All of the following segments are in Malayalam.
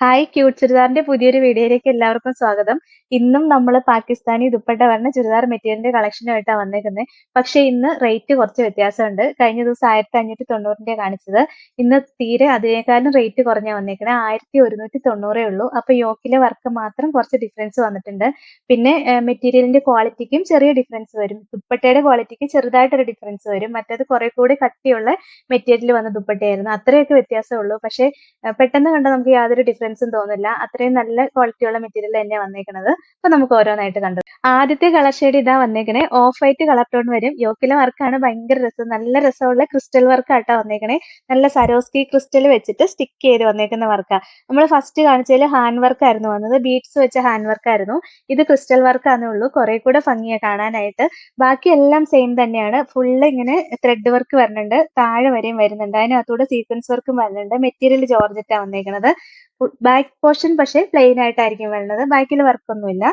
ഹായ് ക്യൂട്ട് ചുരിദാറിന്റെ പുതിയൊരു വീഡിയോയിലേക്ക് എല്ലാവർക്കും സ്വാഗതം. ഇന്നും നമ്മൾ പാകിസ്ഥാനി ദുപ്പട്ട പറഞ്ഞ ചുരിദാർ മെറ്റീരിയലിന്റെ കളക്ഷനുമായിട്ടാണ് വന്നേക്കുന്നത് പക്ഷെ ഇന്ന് റേറ്റ് കുറച്ച് വ്യത്യാസമുണ്ട്. കഴിഞ്ഞ ദിവസം ആയിരത്തി അഞ്ഞൂറ്റി തൊണ്ണൂറിന്റെ കാണിച്ചത്. ഇന്ന് തീരെ അതിനേക്കാളും റേറ്റ് കുറഞ്ഞാ വന്നേക്കണേ ആയിരത്തി ഒരുന്നൂറ്റി തൊണ്ണൂറേ ഉള്ളൂ. അപ്പൊ യോക്കിലെ വർക്ക് മാത്രം കുറച്ച് ഡിഫറൻസ് വന്നിട്ടുണ്ട്. പിന്നെ മെറ്റീരിയലിന്റെ ക്വാളിറ്റിക്കും ചെറിയ ഡിഫറൻസ് വരും. ദുപ്പട്ടയുടെ ക്വാളിറ്റിക്ക് ചെറുതായിട്ടൊരു ഡിഫറൻസ് വരും. മറ്റേത് കുറെ കൂടി കട്ടിയുള്ള മെറ്റീരിയൽ വന്ന ദുപ്പട്ടയായിരുന്നു. അത്രയൊക്കെ വ്യത്യാസമുള്ളൂ പക്ഷെ പെട്ടെന്ന് കണ്ട നമുക്ക് യാതൊരു ഡിഫറൻസും തോന്നില്ല അത്രയും നല്ല ക്വാളിറ്റിയുള്ള മെറ്റീരിയൽ തന്നെ വന്നേക്കുന്നത് അപ്പൊ നമുക്ക് ഓരോന്നായിട്ട് കണ്ടു. ആദ്യത്തെ കളർ ഷെയ്ഡ് ഇതാ വന്നേക്കണേ. ഓഫ് വൈറ്റ് കളർ ടോൺ വരും. യോക്കിലെ വർക്കാണ് ഭയങ്കര രസം. നല്ല രസമുള്ള ക്രിസ്റ്റൽ വർക്ക് ആട്ടാ വന്നേക്കണേ. നല്ല സരോസ്കി ക്രിസ്റ്റൽ വെച്ചിട്ട് സ്റ്റിക്ക് ചെയ്ത് വന്നേക്കുന്ന വർക്കാ നമ്മൾ ഫസ്റ്റ് കാണിച്ചതിൽ ഹാൻഡ് വർക്ക് ആയിരുന്നു വന്നത്. ബീഡ്സ് വെച്ച ഹാൻഡ് വർക്ക് ആയിരുന്നു. ഇത് ക്രിസ്റ്റൽ വർക്ക് ആണേ ഉള്ളൂ. കുറെ കൂടെ ഭംഗിയാ കാണാനായിട്ട്. ബാക്കി എല്ലാം സെയിം തന്നെയാണ്. ഫുള്ള് ഇങ്ങനെ ത്രെഡ് വർക്ക് വരുന്നുണ്ട്. താഴെ വരെയും വരുന്നുണ്ട്. അതിനകത്തൂടെ സീക്വൻസ് വർക്കും വരുന്നുണ്ട്. മെറ്റീരിയൽ ജോർജറ്റാ വന്നേക്കണത്. ബാക്ക് പോർഷൻ പക്ഷേ പ്ലെയിൻ ആയിട്ടായിരിക്കും വരുന്നത്. ബാക്കിൽ വർക്കൊന്നുമില്ല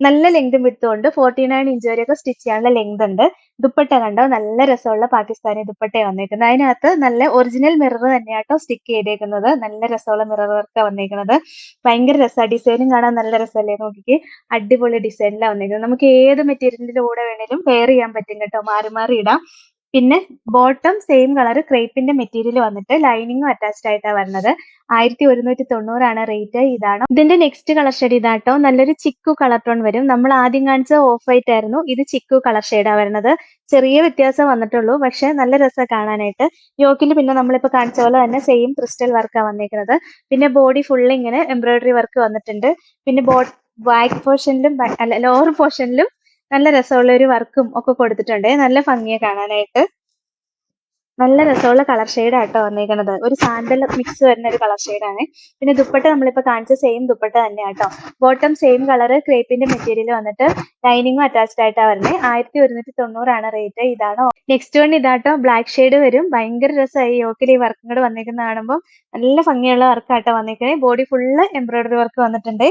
നല്ല ലെങ്തും വിട്ടുകൊണ്ട് ഫോർട്ടി നയൻ ഇഞ്ച് വരെയൊക്കെ സ്റ്റിച്ച് ചെയ്യാനുള്ള ലെങ്ത് ഉണ്ട്. ദുപ്പട്ട കണ്ടോ? നല്ല രസമുള്ള പാകിസ്ഥാനി ദുപ്പട്ട വന്നേക്കുന്നത്. അതിനകത്ത് നല്ല ഒറിജിനൽ മിറർ തന്നെയാട്ടോ സ്റ്റിക്ക് ചെയ്തേക്കുന്നത്. നല്ല രസമുള്ള മിറർ വർക്ക് വന്നേക്കുന്നത്. ഭയങ്കര രസമാണ് ഡിസൈനും കാണാൻ നല്ല രസമല്ലേ നോക്കിക്ക്? അടിപൊളി ഡിസൈനിലാണ് വന്നേക്കുന്നത്. നമുക്ക് ഏത് മെറ്റീരിയലിന്റെ കൂടെ വേണേലും പെയർ ചെയ്യാൻ പറ്റും കേട്ടോ. മാറി മാറി ഇടാം. പിന്നെ ബോട്ടം സെയിം കളർ ക്രേപ്പിന്റെ മെറ്റീരിയൽ വന്നിട്ട് ലൈനിങ്ങും അറ്റാച്ച്ഡ് ആയിട്ടാണ് വരുന്നത് ആയിരത്തി ഒരുന്നൂറ്റി തൊണ്ണൂറാണ് റേറ്റ് ഇതാണ്. ഇതിന്റെ നെക്സ്റ്റ് കളർ ഷെയ്ഡ് ഇതാട്ടോ. നല്ലൊരു ചിക്കു കളർ ടോൺ വരും. നമ്മൾ ആദ്യം കാണിച്ച ഓഫ് വൈറ്റ് ആയിരുന്നു. ഇത് ചിക്കു കളർ ഷെയ്ഡാണ് വരുന്നത്. ചെറിയ വ്യത്യാസം വന്നിട്ടുള്ളൂ. പക്ഷെ നല്ല രസം കാണാനായിട്ട്. യോക്കിൽ പിന്നെ നമ്മളിപ്പോ കാണിച്ച പോലെ തന്നെ സെയിം ക്രിസ്റ്റൽ വർക്കാണ് വന്നിരിക്കുന്നത് പിന്നെ ബോഡി ഫുൾ ഇങ്ങനെ എംബ്രോയിഡറി വർക്ക് വന്നിട്ടുണ്ട്. പിന്നെ ബോ ബാക്ക് പോർഷനിലും അല്ല ലോവർ പോർഷനിലും നല്ല രസമുള്ള ഒരു വർക്കും ഒക്കെ കൊടുത്തിട്ടുണ്ട്. നല്ല ഭംഗിയെ കാണാനായിട്ട്. നല്ല രസമുള്ള കളർ ഷെയ്ഡ് ആട്ടോ വന്നേക്കുന്നത് ഒരു സാൻഡൽ മിക്സ് വരുന്ന ഒരു കളർ ആണ്. പിന്നെ ദുപ്പട്ട നമ്മളിപ്പോ കാണിച്ച സെയിം ദുപ്പട്ട തന്നെ ആട്ടോ ബോട്ടം സെയിം കളർ ക്രേപ്പിന്റെ മെറ്റീരിയൽ വന്നിട്ട് ലൈനിങ്ങും അറ്റാച്ച്ഡ് ആയിട്ടാണ് വരുന്നത് ആയിരത്തി ഒരുന്നൂറ്റി തൊണ്ണൂറാണ് റേറ്റ് ഇതാണ്? നെക്സ്റ്റ് വൺ ഇതാട്ടോ. ബ്ലാക്ക് ഷെയ്ഡ് വരും. ഭയങ്കര രസമായി. യോക്കിൽ ഈ വർക്കും കൂടെ വന്നേക്കുന്ന കാണുമ്പോൾ നല്ല ഭംഗിയുള്ള വർക്കാട്ടോ വന്നേക്കുന്നത് ബോഡി ഫുള്ള് എംബ്രോയിഡറി വർക്ക് വന്നിട്ടുണ്ട്.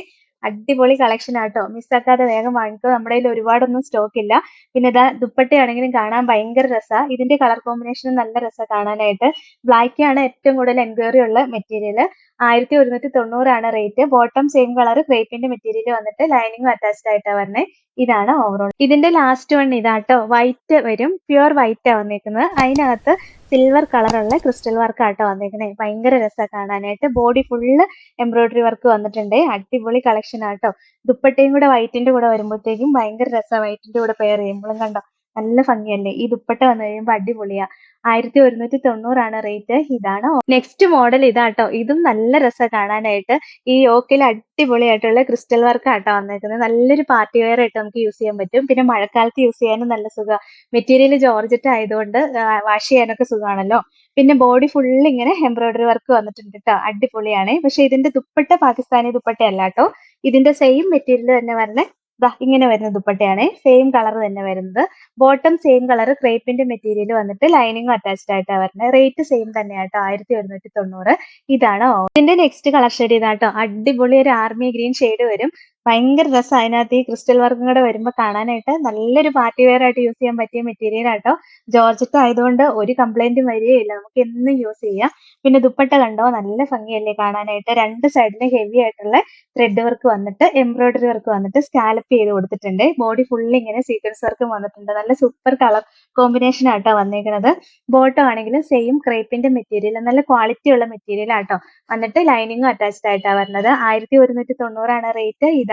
അടിപൊളി കളക്ഷൻ ആട്ടോ. മിസ്സാക്കാതെ വേഗം വാങ്ങിക്കോ. നമ്മുടെ കയ്യിൽ ഒരുപാടൊന്നും സ്റ്റോക്ക് ഇല്ല. പിന്നെ ഇതാ ദുപ്പട്ടയാണെങ്കിലും കാണാൻ ഭയങ്കര രസാ. ഇതിന്റെ കളർ കോമ്പിനേഷൻ നല്ല രസമാണ് കാണാനായിട്ട്. ബ്ലാക്ക് ആണ് ഏറ്റവും കൂടുതൽ എൻക്വയറി ഉള്ള മെറ്റീരിയൽ ആയിരത്തി ഒരുന്നൂറ്റി തൊണ്ണൂറാണ് റേറ്റ് ബോട്ടം സെയിം കളർ ക്രേപ്പിന്റെ മെറ്റീരിയൽ വന്നിട്ട് ലൈനിങ്ങും അറ്റാച്ച്ഡ് ആയിട്ടാണ് വരുന്നത് ഇതാണ് ഓവറോൾ ഇതിന്റെ ലാസ്റ്റ് വൺ ഇതാട്ടോ. വൈറ്റ് വരും. പ്യുവർ വൈറ്റ് ആണ് വന്നേക്കുന്നത്. അതിനകത്ത് സിൽവർ കളറുള്ള ക്രിസ്റ്റൽ വർക്ക് ആട്ടോ വന്നേക്കണേ ഭയങ്കര രസമാണ് കാണാനായിട്ട്. ബോഡി ഫുള്ള് എംബ്രോയിഡറി വർക്ക് വന്നിട്ടുണ്ട്. അടിപൊളി കളക്ഷൻ ആട്ടോ. ദുപ്പട്ടയും കൂടെ വൈറ്റിന്റെ കൂടെ വരുമ്പോഴത്തേക്കും ഭയങ്കര രസമാണ് വൈറ്റിന്റെ കൂടെ പെയർ ചെയ്യുമ്പോഴും കണ്ടോ? നല്ല ഭംഗിയല്ലേ ഈ ദുപ്പട്ട വന്നു കഴിയുമ്പോൾ അടിപൊളിയാ. ആയിരത്തി ഒരുന്നൂറ്റി തൊണ്ണൂറാണ് റേറ്റ്. ഇതാണ് നെക്സ്റ്റ് മോഡൽ ഇതാട്ടോ. ഇതും നല്ല രസ കാണാനായിട്ട്. ഈ യോക്കിൽ അടിപൊളിയായിട്ടുള്ള ക്രിസ്റ്റൽ വർക്ക് ആട്ടോ വന്നേക്കുന്നത് നല്ലൊരു പാർട്ടി വെയർ ആയിട്ട് നമുക്ക് യൂസ് ചെയ്യാൻ പറ്റും. പിന്നെ മഴക്കാലത്ത് യൂസ് ചെയ്യാനും നല്ല സുഖം. മെറ്റീരിയൽ ജോർജറ്റ് ആയതുകൊണ്ട് വാഷ് ചെയ്യാനൊക്കെ സുഖമാണല്ലോ പിന്നെ ബോഡി ഫുള്ള് ഇങ്ങനെ എംബ്രോയിഡറി വർക്ക് വന്നിട്ടുണ്ട് കേട്ടോ അടിപൊളിയാണ്. പക്ഷെ ഇതിന്റെ ദുപ്പട്ട പാകിസ്ഥാനി ദുപ്പട്ട അല്ല കേട്ടോ ഇതിന്റെ സെയിം മെറ്റീരിയൽ തന്നെ വരുന്ന ഇങ്ങനെ വരുന്ന ദുപ്പട്ടയാണ്. സെയിം കളർ തന്നെ വരുന്നത്. ബോട്ടം സെയിം കളർ ക്രേപ്പിന്റെ മെറ്റീരിയൽ വന്നിട്ട് ലൈനിങ്ങും അറ്റാച്ച്ഡ് ആയിട്ടാണ് വരുന്നത്. റേറ്റ് സെയിം തന്നെയാട്ടോ. ആയിരത്തി ഒരുന്നൂറ്റി തൊണ്ണൂറ്. ഇതാണ് ഇതിന്റെ നെക്സ്റ്റ് കളർ ഷെയ്ഡ് ഇതാട്ടോ. അടിപൊളി ഒരു ആർമി ഗ്രീൻ ഷെയ്ഡ് വരും. ഭയങ്കര രസം. അതിനകത്ത് ഈ ക്രിസ്റ്റൽ വർക്കും കൂടെ വരുമ്പോൾ കാണാനായിട്ട് നല്ലൊരു പാർട്ടി വെയർ ആയിട്ട് യൂസ് ചെയ്യാൻ പറ്റിയ മെറ്റീരിയൽ ആട്ടോ. ജോർജറ്റ് ആയതുകൊണ്ട് ഒരു കംപ്ലൈന്റും വരികയില്ല. നമുക്ക് എന്നും യൂസ് ചെയ്യാം. പിന്നെ ദുപ്പട്ട കണ്ടോ? നല്ല ഭംഗിയല്ലേ കാണാനായിട്ട്. രണ്ട് സൈഡിലും ഹെവി ആയിട്ടുള്ള ത്രെഡ് വർക്ക് വന്നിട്ട് എംബ്രോയിഡറി വർക്ക് വന്നിട്ട് സ്കാലപ്പ് ചെയ്ത് കൊടുത്തിട്ടുണ്ട്. ബോഡി ഫുള്ളി ഇങ്ങനെ സീക്വൻസ് വർക്കും വന്നിട്ടുണ്ട്. നല്ല സൂപ്പർ കളർ കോമ്പിനേഷൻ ആട്ടോ വന്നേക്കുന്നത് ബോട്ടം ആണെങ്കിലും സെയിം ക്രേപ്പിന്റെ മെറ്റീരിയൽ നല്ല ക്വാളിറ്റി ഉള്ള മെറ്റീരിയൽ ആട്ടോ. വന്നിട്ട് ലൈനിങ്ങും അറ്റാച്ച്ഡ് ആയിട്ടാണ് വരുന്നത്. ആയിരത്തി ഒരുന്നൂറ്റി തൊണ്ണൂറാണ് റേറ്റ് ഇതാ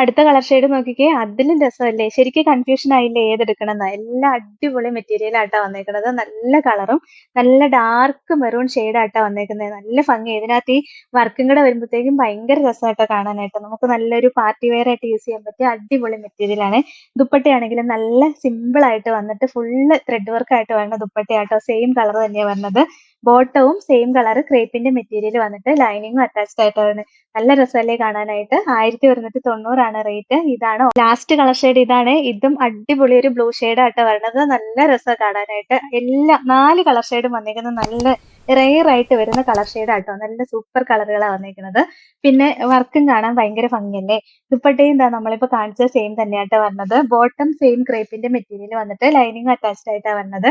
അടുത്ത കളർ ഷെയ്ഡ് നോക്കിക്കേ അതിലും രസമല്ലേ? ശരിക്കും കൺഫ്യൂഷൻ ആയില്ലേ ഏതെടുക്കണം എല്ലാം അടിപൊളി മെറ്റീരിയൽ ആട്ടാ വന്നേക്കുന്നത് നല്ല കളറും നല്ല ഡാർക്ക് മെറൂൺ ഷെയ്ഡ് ആട്ടാ വന്നേക്കുന്നത് നല്ല ഭംഗി. ഇതിനകത്ത് ഈ വർക്കും കൂടെ വരുമ്പോഴത്തേക്കും ഭയങ്കര രസമായിട്ടോ കാണാനായിട്ട്. നമുക്ക് നല്ലൊരു പാർട്ടി വെയർ ആയിട്ട് യൂസ് ചെയ്യാൻ പറ്റിയ അടിപൊളി മെറ്റീരിയൽ ആണ്. ദുപ്പട്ടയാണെങ്കിലും നല്ല സിമ്പിൾ ആയിട്ട് വന്നിട്ട് ഫുള്ള് ത്രെഡ് വർക്ക് ആയിട്ട് വരുന്ന ദുപ്പട്ടയാട്ടോ. സെയിം കളർ തന്നെയാണ് വരുന്നത്. ബോട്ടവും സെയിം കളർ ക്രേപ്പിന്റെ മെറ്റീരിയൽ വന്നിട്ട് ലൈനിങ്ങും അറ്റാച്ച്ഡ് ആയിട്ടാണ് നല്ല രസമല്ലേ കാണാനായിട്ട്? ആയിരത്തി ഒരുന്നൂറ്റി തൊണ്ണൂറാണ് റേറ്റ് ഇതാണ് ലാസ്റ്റ് കളർ ഷെയ്ഡ് ഇതാണ്. ഇതും അടിപൊളി ഒരു ബ്ലൂ ഷെയ്ഡ് ആയിട്ട് വരുന്നത്. നല്ല രസം കാണാനായിട്ട്. എല്ലാ നാല് കളർ ഷെയ്ഡും വന്നിരിക്കുന്നത് നല്ല റെയർ ആയിട്ട് വരുന്ന കളർ ഷെയ്ഡ് ആട്ടോ നല്ല സൂപ്പർ കളറുകളാണ് വന്നിരിക്കുന്നത് പിന്നെ വർക്കും കാണാൻ ഭയങ്കര ഭംഗിയല്ലേ? ദുപ്പട്ടയും എന്താ നമ്മളിപ്പോ കാണിച്ച സെയിം തന്നെയാട്ടോ വരുന്നത് ബോട്ടം സെയിം ക്രേപ്പിന്റെ മെറ്റീരിയൽ വന്നിട്ട് ലൈനിങ് അറ്റാച്ച്ഡ് ആയിട്ടാണ് വരുന്നത്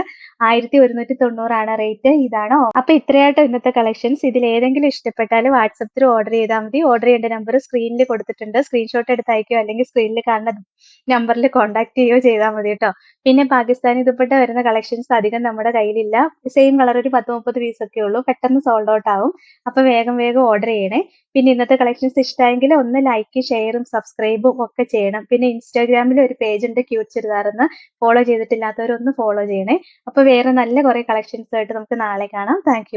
ആയിരത്തി ഒരുന്നൂറ്റി തൊണ്ണൂറാണ് റേറ്റ് ഇതാണോ അപ്പൊ ഇത്രയായിട്ടോ ഇന്നത്തെ കളക്ഷൻസ് ഇതിൽ ഏതെങ്കിലും ഇഷ്ടപ്പെട്ടാൽ വാട്സപ്പിൽ ഓർഡർ ചെയ്താൽ മതി. ഓർഡർ ചെയ്യേണ്ട നമ്പർ സ്ക്രീനിൽ കൊടുത്തിട്ടുണ്ട്. സ്ക്രീൻഷോട്ട് എടുത്ത് അല്ലെങ്കിൽ സ്ക്രീനിൽ കാണുന്ന നമ്പറിൽ കോൺടാക്ട് ചെയ്യുകയോ ചെയ്താൽ മതി കേട്ടോ പിന്നെ പാകിസ്ഥാനി ദുപ്പട്ട വരുന്ന കളക്ഷൻസ് അധികം നമ്മുടെ കയ്യിലില്ല. സെയിം കളർ ഒരു പത്ത് മുപ്പത് പീസ് ഒക്കെ ഉള്ളൂ. പെട്ടെന്ന് സോൾഡ് ഔട്ട് ആവും. അപ്പൊ വേഗം വേഗം ഓർഡർ ചെയ്യണേ. പിന്നെ ഇന്നത്തെ കളക്ഷൻസ് ഇഷ്ടമായെങ്കിൽ ഒന്ന് ലൈക്ക് ഷെയറും സബ്സ്ക്രൈബും ഒക്കെ ചെയ്യണം. പിന്നെ ഇൻസ്റ്റാഗ്രാമിൽ ഒരു പേജ് ഉണ്ട് ക്യൂട്ട് ചുരിദാറെന്ന് ഫോളോ ചെയ്തിട്ടില്ലാത്തവരൊന്ന് ഫോളോ ചെയ്യണേ. അപ്പൊ വേറെ നല്ല കുറെ കളക്ഷൻസ് ആയിട്ട് നമുക്ക് നാളെ കാണാം. താങ്ക്